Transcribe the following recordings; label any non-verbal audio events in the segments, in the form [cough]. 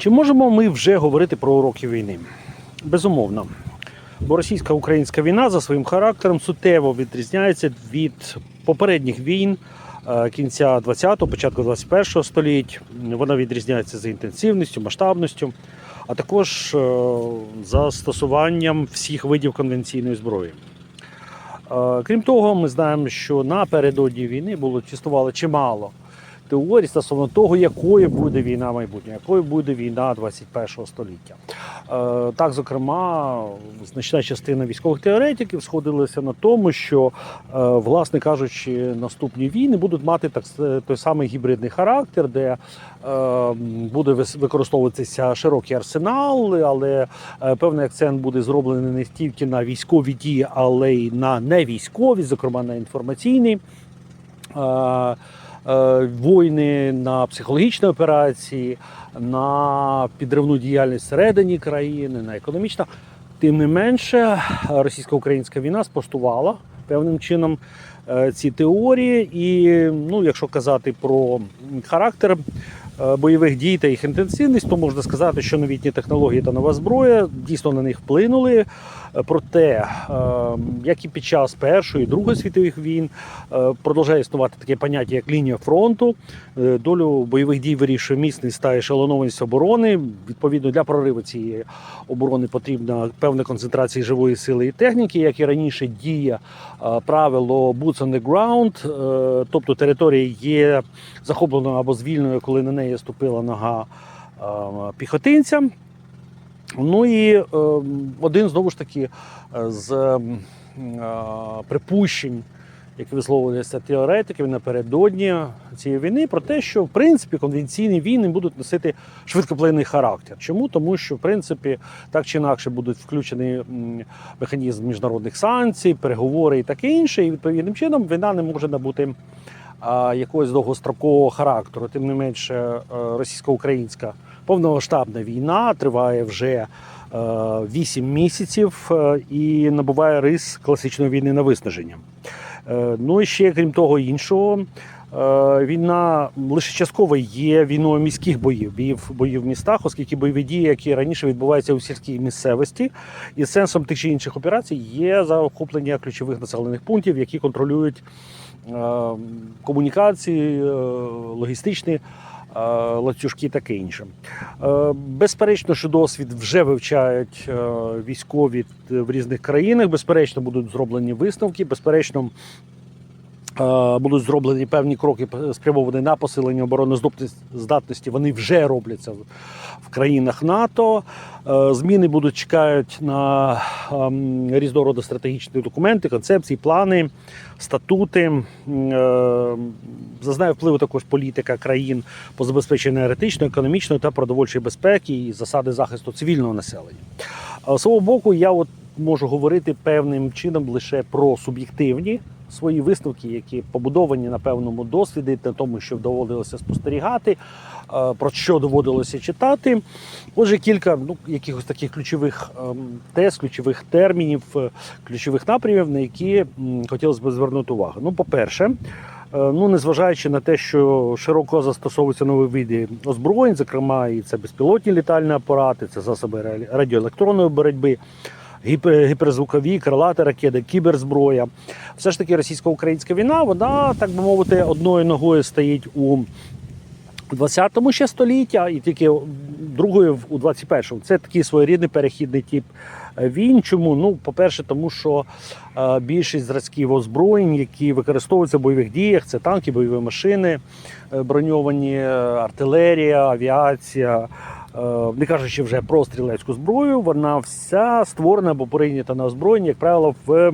Чи можемо ми вже говорити про уроки війни? Безумовно. Бо російсько-українська війна за своїм характером суттєво відрізняється від попередніх війн е, кінця 20-го, початку 21-го століть. Вона відрізняється за інтенсивністю, масштабністю, а також е, застосуванням всіх видів конвенційної зброї. Е, Крім того, ми знаємо, що напередодні війни було тестували чимало теорій стосовно того, якою буде війна майбутнього, якою буде війна 21 століття. Е, Так, зокрема, значна частина військових теоретиків сходилася на тому, що, е, власне кажучи, наступні війни будуть мати так той самий гібридний характер, де е, буде використовуватися широкий арсенал, але певний акцент буде зроблений не тільки на військові дії, але й на невійськові, зокрема на інформаційні. Е, е, на психологічні операції, на підривну діяльність всередині країни, на економічну. Тим не менше, російсько-українська війна спростувала певним чином е, ці теорії. І ну, якщо казати про характер е, бойових дій та їх інтенсивність, то можна сказати, що новітні технології та нова зброя дійсно на них вплинули. Е, Проте, е, як і під час Першої і Другої світових війн, е, продовжує існувати таке поняття, як лінія фронту. Долю бойових дій вирішує міцність та ешелонованість оборони. Відповідно, для прориву цієї оборони потрібна певна концентрація живої сили і техніки, як і раніше діє правило boots on the ground, тобто територія є захопленою або звільненою, коли на неї ступила нога е, піхотинця. Ну і е, один знову ж таки е, з е, припущень, які висловлювалися теоретиків напередодні цієї війни, про те, що в принципі конвенційні війни будуть носити швидкоплинний характер. Чому? Тому що в принципі так чи інакше будуть включені механізм міжнародних санкцій, переговори і таке інше. І відповідним чином війна не може набути якогось довгострокового характеру. Тим не менше, російсько-українська повномасштабна війна триває вже. 8 місяців е, і набуває рис класичної війни на виснаження. Е, Ну і ще крім того іншого, е, війна лише частково є війною міських боїв, боїв боїв в містах, оскільки бойові дії, які раніше відбуваються у сільській місцевості, і сенсом тих чи інших операцій є захоплення ключових населених пунктів, які контролюють е, комунікації, е, логістичні. Е, Ланцюжки і таке інше. Е, Безперечно, що досвід вже вивчають е, військові в різних країнах. Безперечно, будуть зроблені висновки. Безперечно, будуть зроблені певні кроки спрямовані на посилення обороноздатності. Вони вже робляться в країнах НАТО. Е, Зміни будуть чекають на ем, різного роду стратегічні документи, концепції, плани, статути. Е, Зазнає впливу також політика країн по забезпеченню енергетичної, економічної та продовольчої безпеки і засади захисту цивільного населення. З свого боку, я от можу говорити певним чином лише про суб'єктивні свої висновки, які побудовані на певному досвіді, на тому, що доводилося спостерігати, е, про що доводилося читати. Отже, кілька ну, якихось таких ключових ем, тез, ключових термінів, е, ключових напрямів, на які хотілося б звернути увагу. Ну, по-перше, е, ну, незважаючи на те, що широко застосовуються нові види озброєнь, зокрема, і це безпілотні літальні апарати, це засоби ра- радіоелектронної боротьби, гіперзвукові, крилати ракети, кіберзброя. Все ж таки російсько-українська війна, вона, так би мовити, одною ногою стоїть у 20 ще століття, і тільки другою у 21-му. Це такий своєрідний перехідний тип е, війн. Чому? Ну, по-перше, тому що е, більшість зразків озброєнь, які використовуються в бойових діях, це танки, бойові машини, е, броньовані, артилерія, авіація. Е, Не кажучи вже про стрілецьку зброю, вона вся створена або прийнята на озброєння, як правило, в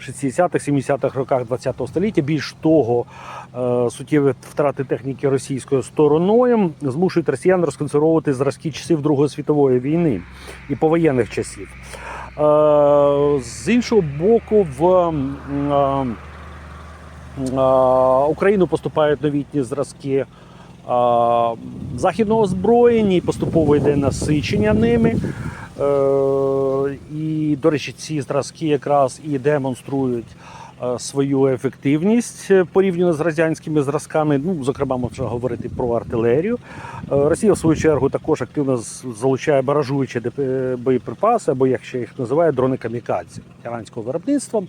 60-70-х роках ХХ століття. Більш того, е, суттєві втрати техніки російською стороною змушують росіян розконсервовувати зразки часів Другої світової війни і повоєнних часів. Е, З іншого боку, в Україну поступають новітні зразки західного озброєння і поступово йде насичення ними. Е, І, до речі, ці зразки якраз і демонструють е, свою ефективність е, порівняно з радянськими зразками. Ну, зокрема, можна говорити про артилерію. Росія, в свою чергу, також активно залучає баражуючі боєприпаси, або як ще їх називають, дрони камікадзі іранського виробництва.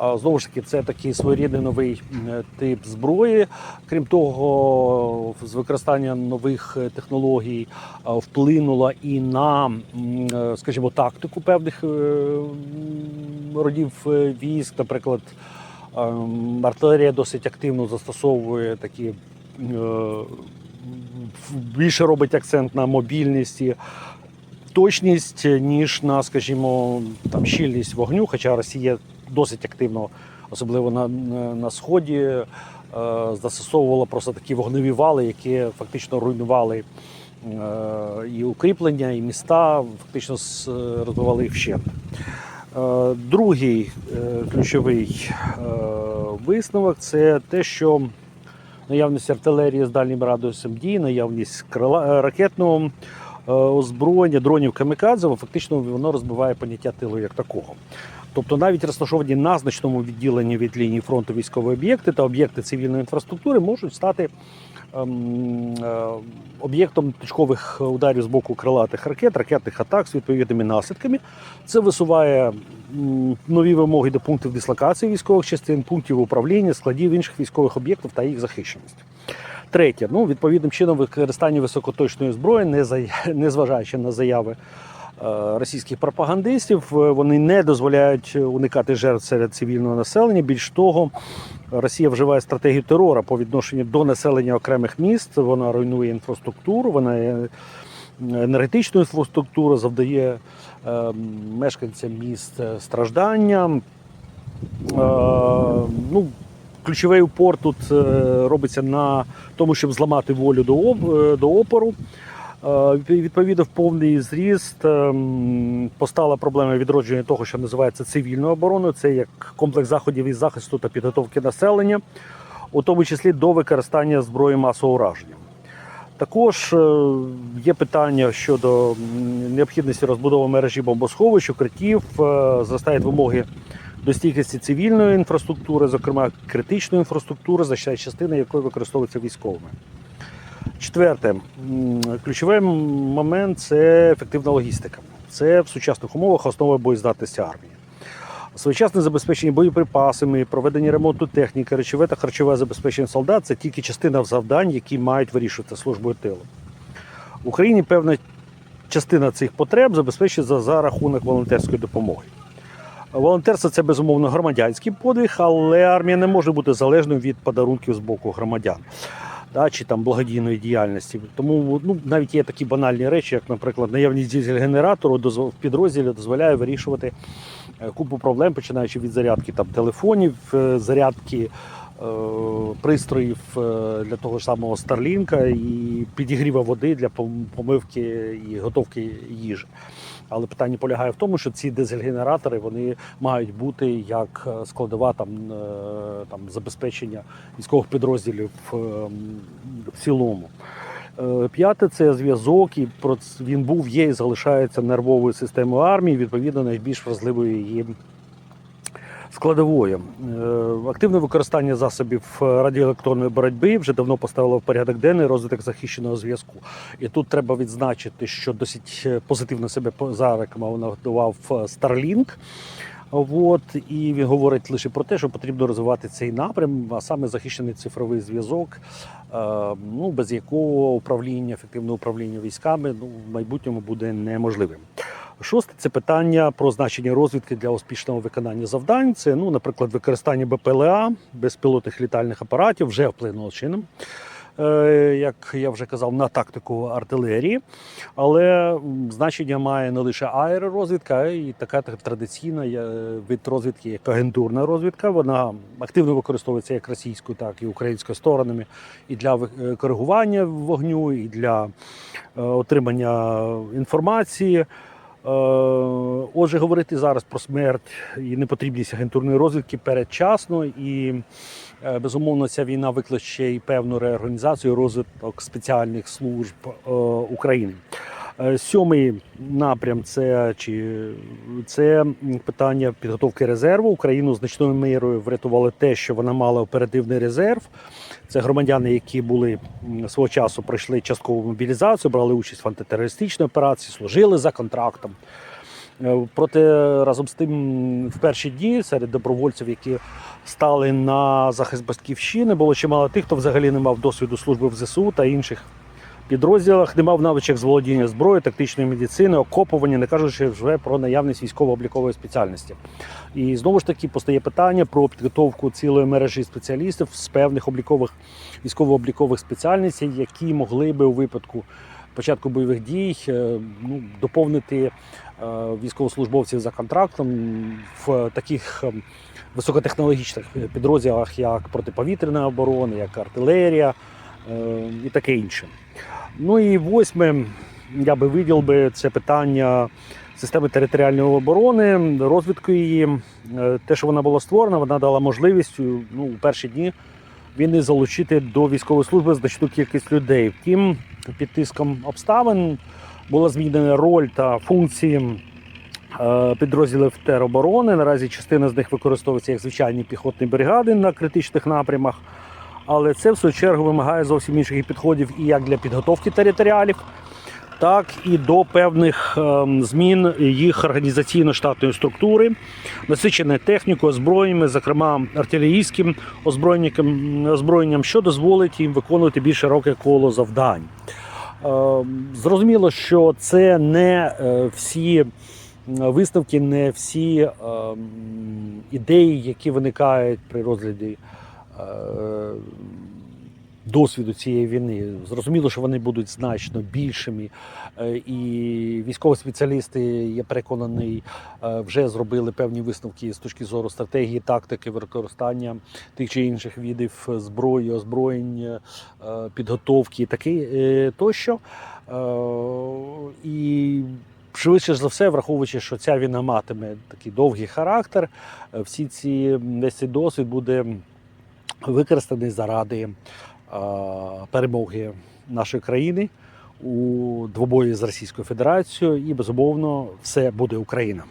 Знову ж таки, це такий своєрідний новий тип зброї. Крім того, з використання нових е, технологій вплинула і на, е, скажімо, тактику певних е, родів е, військ. Наприклад, артилерія досить активно застосовує такі. е, Більше робить акцент на мобільність і точність, ніж на, скажімо, там щільність вогню. Хоча Росія досить активно, особливо на, на, сході, е, застосовувала просто такі вогневі вали, які фактично руйнували е, і укріплення, і міста, фактично с- розбивали їх вщент. Е, Другий е, ключовий е, висновок це те, що наявність артилерії з дальнім радіусом дії, наявність е, ракетного е, озброєння, дронів камікадзе, фактично воно розбиває поняття тилу як такого. Тобто навіть розташовані на значному відділенні від лінії фронту військові об'єкти та об'єкти цивільної інфраструктури можуть стати ем, е, об'єктом точкових ударів з боку крилатих ракет, ракетних атак з відповідними наслідками. Це висуває нові вимоги до пунктів дислокації військових частин, пунктів управління, складів інших військових об'єктів та їх захищеність. Третє, ну відповідним чином використання високоточної зброї, не [laughs] незважаючи на заяви російських пропагандистів, е, вони не дозволяють уникати жертв серед цивільного населення. Більш того, Росія вживає стратегію терору по відношенню до населення окремих міст. Вона руйнує інфраструктуру, вона е, енергетичну інфраструктуру, завдає е, мешканцям міст е, страждання. Е, ну, ключовий упор тут е, робиться на тому, щоб зламати волю е, до опору. Е, Відповідно, в повний зріст ем, постала проблема відродження того, що називається цивільною обороною. Це як комплекс заходів із захисту та підготовки населення, у тому числі до використання зброї масового ураження. Також е, є питання щодо необхідності розбудови мережі бомбосховищ, укриттів, е, зростають вимоги до стійкості цивільної інфраструктури, зокрема критичної інфраструктури, значна частина якої використовується військовими. Четверте, ключовий момент це ефективна логістика. Це в сучасних умовах основа боєздатності армії. Своєчасне забезпечення боєприпасами, проведення ремонту техніки, речове та харчове забезпечення солдат це тільки частина завдань, які мають вирішувати службою тилу. В Україні певна частина цих потреб забезпечується за рахунок волонтерської допомоги. Волонтерство це безумовно громадянський подвиг, але армія не може бути залежною від подарунків з боку громадян да, чи там благодійної діяльності. Тому ну, навіть є такі банальні речі, як, наприклад, наявність дизель-генератору в підрозділі дозволяє вирішувати е, купу проблем, починаючи від зарядки там, телефонів, е, зарядки е, пристроїв для того ж самого Старлінка і підігріва води для помивки і готовки їжі. Але питання полягає в тому, що ці дизель-генератори вони мають бути як е, складова там, е, там забезпечення військових підрозділів е, в цілому. П'яте це зв'язок, і він був, є і залишається нервовою системою армії, відповідно, найбільш вразливою її складовою. Е, Активне використання засобів е, радіоелектронної боротьби вже давно поставило в порядок денний розвиток захищеного зв'язку. І тут треба відзначити, що досить е, позитивно себе зарекомендував Starlink. От і він говорить лише про те, що потрібно розвивати цей напрям, а саме захищений цифровий зв'язок, ну без якого управління, ефективне управління військами ну в майбутньому буде неможливим. Шосте це питання про значення розвідки для успішного виконання завдань. Це, ну, наприклад, використання БПЛА, безпілотних літальних апаратів вже вплинуло чином. е, Як я вже казав, на тактику артилерії, але значення має не лише аеророзвідка, а й така традиційна е, вид розвідки, як агентурна розвідка. Вона активно використовується як російською, так і українською сторонами і для е, коригування вогню, і для отримання інформації. Е, Отже, говорити зараз про смерть і непотрібність агентурної розвідки передчасно, і е, безумовно ця війна викличе і певну реорганізацію розвиток спеціальних служб е, України. Е, Сьомий напрям це, чи, це питання підготовки резерву. Україну значною мірою врятували те, що вона мала оперативний резерв. Це громадяни, які були свого часу пройшли часткову мобілізацію, брали участь в антитерористичній операції, служили за контрактом. Е, Проте разом з тим, в перші дні серед добровольців, які стали на захист батьківщини, було чимало тих, хто взагалі не мав досвіду служби в ЗСУ та інших підрозділах, не мав навичок з володіння зброєю, тактичної медицини, окопування, не кажучи вже про наявність військово-облікової спеціальності. І знову ж таки постає питання про підготовку цілої мережі спеціалістів з певних облікових військово-облікових спеціальностей, які могли би у випадку початку бойових дій е, ну, доповнити е, військовослужбовців за контрактом в таких е, високотехнологічних підрозділах, як протиповітряна оборона, як артилерія і таке інше. Ну і восьме, я би виділ би це питання системи територіальної оборони, розвитку її. Е, Те, що вона була створена, вона дала можливість ну, у перші дні війни залучити до військової служби значну кількість людей. Втім, під тиском обставин була змінена роль та функції е, підрозділів тероборони. Наразі частина з них використовується як звичайні піхотні бригади на критичних напрямах. Але це в свою чергу вимагає зовсім інших підходів і як для підготовки територіалів, так і до певних ем, змін їх організаційно-штатної структури, насичене технікою, озброєннями, зокрема артилерійським озброєнням, що дозволить їм виконувати більш широке коло завдань. Ем, Зрозуміло, що це не е, всі виставки, не всі ем, ідеї, які виникають при розгляді досвіду цієї війни. Зрозуміло, що вони будуть значно більшими. Е, І військові спеціалісти, я переконаний, е, вже зробили певні висновки з точки зору стратегії, тактики, використання тих чи інших видів зброї, озброєння, е, підготовки, таке е, тощо. Е, І швидше за все, враховуючи, що ця війна матиме такий довгий характер, е, всі ці весь цей досвід буде використаний заради е, перемоги нашої країни у двобої з Російською Федерацією, і безумовно все буде Україна.